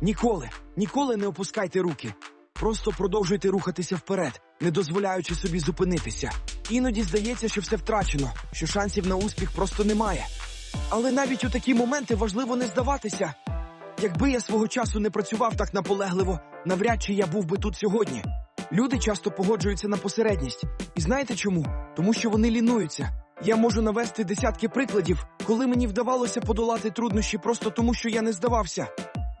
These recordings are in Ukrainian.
Ніколи, ніколи не опускайте руки. Просто продовжуйте рухатися вперед, не дозволяючи собі зупинитися. Іноді здається, що все втрачено, що шансів на успіх просто немає. Але навіть у такі моменти важливо не здаватися. Якби я свого часу не працював так наполегливо, навряд чи я був би тут сьогодні. Люди часто погоджуються на посередність. І знаєте чому? Тому що вони лінуються. Я можу навести десятки прикладів, коли мені вдавалося подолати труднощі просто тому, що я не здавався.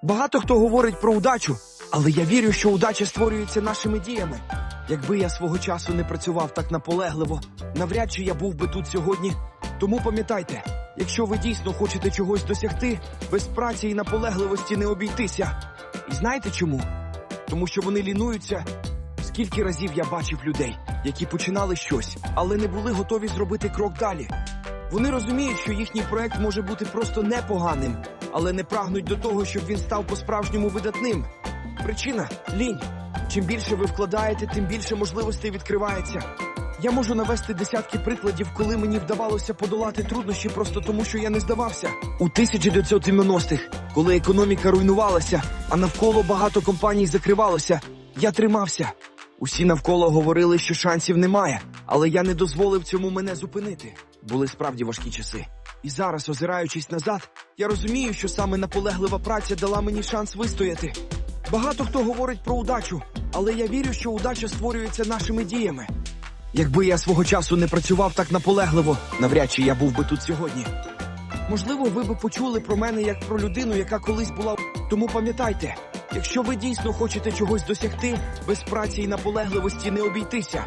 Багато хто говорить про удачу, але я вірю, що удача створюється нашими діями. Якби я свого часу не працював так наполегливо, навряд чи я був би тут сьогодні. Тому пам'ятайте, якщо ви дійсно хочете чогось досягти, без праці і наполегливості не обійтися. І знаєте чому? Тому що вони лінуються. Скільки разів я бачив людей, які починали щось, але не були готові зробити крок далі. Вони розуміють, що їхній проект може бути просто непоганим, але не прагнуть до того, щоб він став по-справжньому видатним. Причина лінь. Чим більше ви вкладаєте, тим більше можливостей відкривається. Я можу навести десятки прикладів, коли мені вдавалося подолати труднощі просто тому, що я не здавався. У 1990-х, коли економіка руйнувалася, а навколо багато компаній закривалося, я тримався. Усі навколо говорили, що шансів немає, але я не дозволив цьому мене зупинити. Були справді важкі часи. І зараз, озираючись назад, я розумію, що саме наполеглива праця дала мені шанс вистояти. Багато хто говорить про удачу, але я вірю, що удача створюється нашими діями. Якби я свого часу не працював так наполегливо, навряд чи я був би тут сьогодні. Можливо, ви би почули про мене як про людину, яка колись була. Тому пам'ятайте, якщо ви дійсно хочете чогось досягти, без праці і наполегливості не обійтися.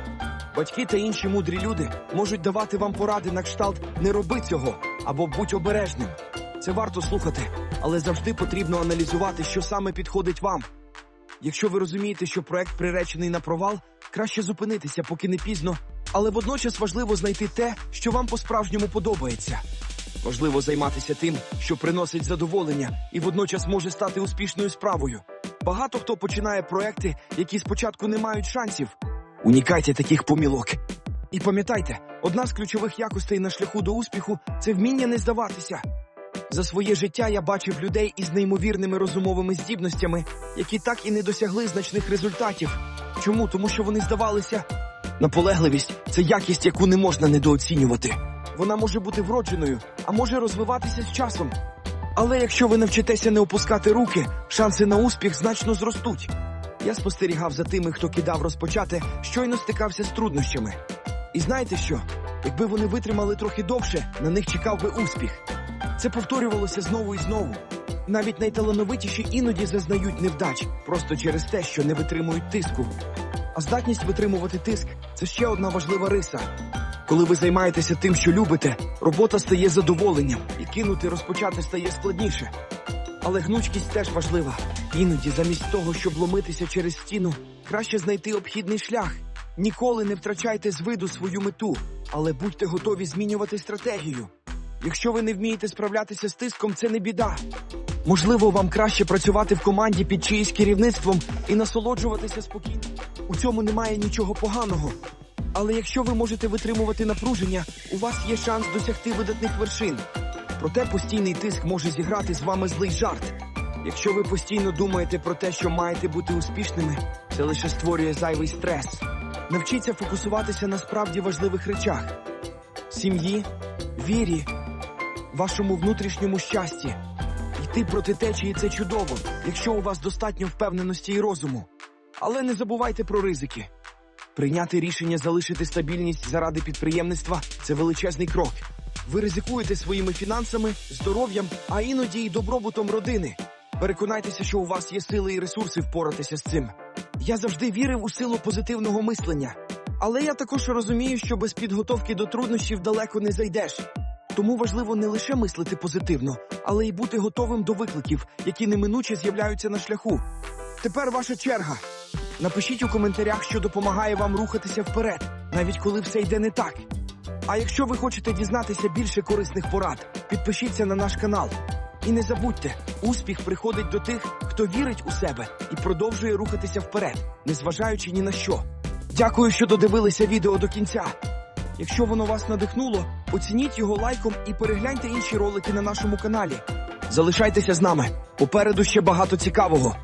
Батьки та інші мудрі люди можуть давати вам поради на кшталт не роби цього або будь обережним. Це варто слухати, але завжди потрібно аналізувати, що саме підходить вам. Якщо ви розумієте, що проект приречений на провал, краще зупинитися, поки не пізно, але водночас важливо знайти те, що вам по-справжньому подобається. Важливо займатися тим, що приносить задоволення і водночас може стати успішною справою. Багато хто починає проекти, які спочатку не мають шансів. Унікайте таких помілок. І пам'ятайте, одна з ключових якостей на шляху до успіху це вміння не здаватися. За своє життя я бачив людей із неймовірними розумовими здібностями, які так і не досягли значних результатів. Чому? Тому що вони здавалися. Наполегливість це якість, яку не можна недооцінювати. Вона може бути вродженою, а може розвиватися з часом. Але якщо ви навчитеся не опускати руки, шанси на успіх значно зростуть. Я спостерігав за тими, хто кидав розпочати, щойно стикався з труднощами. І знаєте що? Якби вони витримали трохи довше, на них чекав би успіх. Це повторювалося знову і знову. Навіть найталановитіші іноді зазнають невдач просто через те, що не витримують тиску. А здатність витримувати тиск це ще одна важлива риса. Коли ви займаєтеся тим, що любите, робота стає задоволенням, і кинути розпочати стає складніше. Але гнучкість теж важлива. Іноді, замість того, щоб ломитися через стіну, краще знайти обхідний шлях. Ніколи не втрачайте з виду свою мету, але будьте готові змінювати стратегію. Якщо ви не вмієте справлятися з тиском, це не біда. Можливо, вам краще працювати в команді під чиїсь керівництвом і насолоджуватися спокійно. У цьому немає нічого поганого. Але якщо ви можете витримувати напруження, у вас є шанс досягти видатних вершин. Проте постійний тиск може зіграти з вами злий жарт. Якщо ви постійно думаєте про те, що маєте бути успішними, це лише створює зайвий стрес. Навчіться фокусуватися на справді важливих речах: сім'ї, вірі, вашому внутрішньому щасті. Йти проти течії це чудово, якщо у вас достатньо впевненості і розуму. Але не забувайте про ризики. Прийняти рішення залишити стабільність заради підприємництва це величезний крок. Ви ризикуєте своїми фінансами, здоров'ям, а іноді й добробутом родини. Переконайтеся, що у вас є сили і ресурси впоратися з цим. Я завжди вірив у силу позитивного мислення. Але я також розумію, що без підготовки до труднощів далеко не зайдеш. Тому важливо не лише мислити позитивно, але й бути готовим до викликів, які неминуче з'являються на шляху. Тепер ваша черга. Напишіть у коментарях, що допомагає вам рухатися вперед, навіть коли все йде не так. А якщо ви хочете дізнатися більше корисних порад, підпишіться на наш канал. І не забудьте, успіх приходить до тих, хто вірить у себе і продовжує рухатися вперед, незважаючи ні на що. Дякую, що додивилися відео до кінця. Якщо воно вас надихнуло, оцініть його лайком і перегляньте інші ролики на нашому каналі. Залишайтеся з нами. Попереду ще багато цікавого.